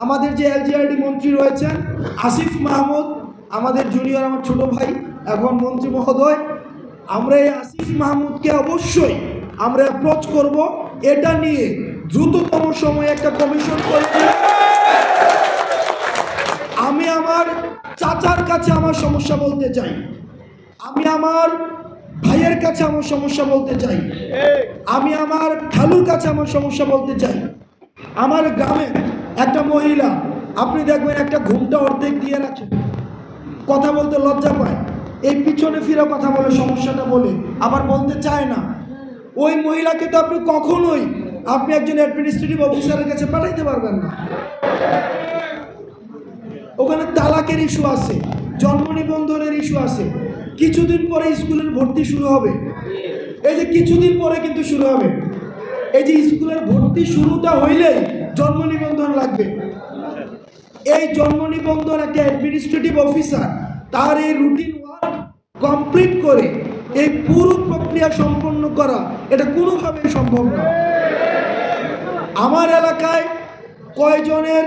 আমাদের যে এলজিআরডি মন্ত্রী রয়েছেন, আসিফ মাহমুদ, আমাদের জুনিয়র আমার ছোট ভাই, এখন মন্ত্রী মহোদয়, আমরা এই আসিফ মাহমুদকে অবশ্যই আমরা অ্যাপ্রোচ করব। এটা নিয়ে দ্রুততম সময়ে একটা কমিশন করে আমি আমার চাচার কাছে আমার সমস্যা বলতে চাই। আমি আমার ভাইয়ের কাছে আমার সমস্যা বলতে চাই। আমি আমার খালুর কাছে আমার সমস্যা বলতে চাই। আমার গ্রামে একটা মহিলা, আপনি দেখবেন একটা ঘুমটা অর্ধেক দিয়ে রাখে কথা বলতে লজ্জা পায়। এই পিছনে ফিরে কথা বলে, সমস্যাটা বলে, আবার বলতে চায় না। ওই মহিলাকে তো আপনি কখনোই আপনি একজন অ্যাডমিনিস্ট্রেটিভ অফিসারের কাছে পাঠাইতে পারবেন না। ওখানে তালাকের ইস্যু আছে, জন্ম নিবন্ধনের ইস্যু আছে। কিছুদিন পরে স্কুলের ভর্তি শুরু হবে। এই যে কিছুদিন পরে কিন্তু শুরু হবে। এই যে স্কুলের ভর্তি শুরুটা হইলেই জন্ম নিবন্ধন লাগবে। এই জন্ম নিবন্ধন একটা অ্যাডমিনিস্ট্রেটিভ অফিসার তার এই রুটিন ওয়ার্ক কমপ্লিট করে এই পুরো প্রক্রিয়া সম্পন্ন করা এটা কোনোভাবেই সম্ভব না। আমার এলাকায় কয়জনের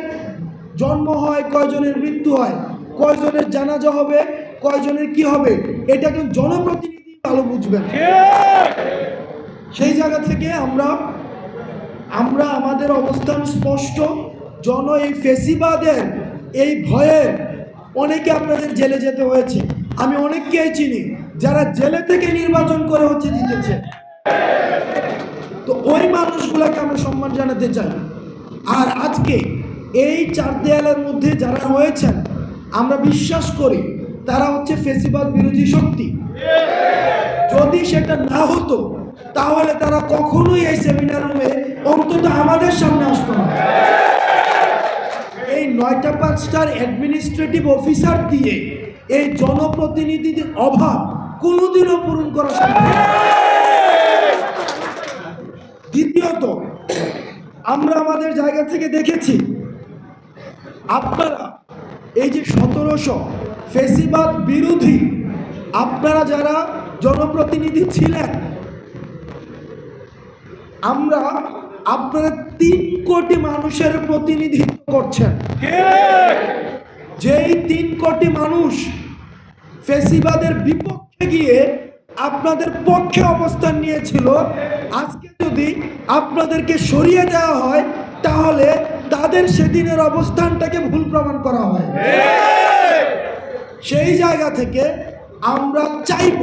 জন্ম হয় কয়জনের মৃত্যু হয় কয়জনের জানাজা হবে কয়জনের কি হবে এটা কিন্তু জনপ্রতিনিধি ভালো বুঝবেন। সেই জায়গা থেকে আমরা আমরা আমাদের অবস্থান স্পষ্ট। জন, এই ফেসিবাদের, এই ভয়ে অনেকে আপনাদের জেলে যেতে হয়েছে। আমি অনেককেই চিনি, যারা জেলে থেকে নির্বাচন করে হচ্ছে জিতেছে। তো ওই মানুষগুলোকে আমরা সম্মান জানাতে চাই। আর আজকে এই চার দেয়ালের মধ্যে যারা রয়েছেন, আমরা বিশ্বাস করি তারা হচ্ছে ফেসিবাদ বিরোধী শক্তি। যদি সেটা না হতো তাহলে তারা কখনোই এই সেমিনার রুমে অন্তত আমাদের সামনে আসতো না। এই নয়টা পাঁচটার অ্যাডমিনিস্ট্রেটিভ অফিসার দিয়ে এই জনপ্রতিনিধিদের অভাব কোনোদিনও পূরণ করা সম্ভব দ্বিতীয়ত, আমরা আমাদের জায়গা থেকে দেখেছি, আপনারা এই যে সতেরোশো ফেসিবাদ বিরোধী, আপনারা যারা জনপ্রতিনিধি ছিলেন আমরা আপনারা তিন কোটি মানুষের প্রতিনিধিত্ব করছেন। যেই তিন কোটি মানুষ ফেসিবাদের বিপক্ষে গিয়ে আপনাদের পক্ষে অবস্থান নিয়েছিল, আজকে যদি আপনাদেরকে সরিয়ে দেওয়া হয়, তাহলে তাদের সেদিনের অবস্থানটাকে ভুল প্রমাণ করা হয়। সেই জায়গা থেকে আমরা চাইব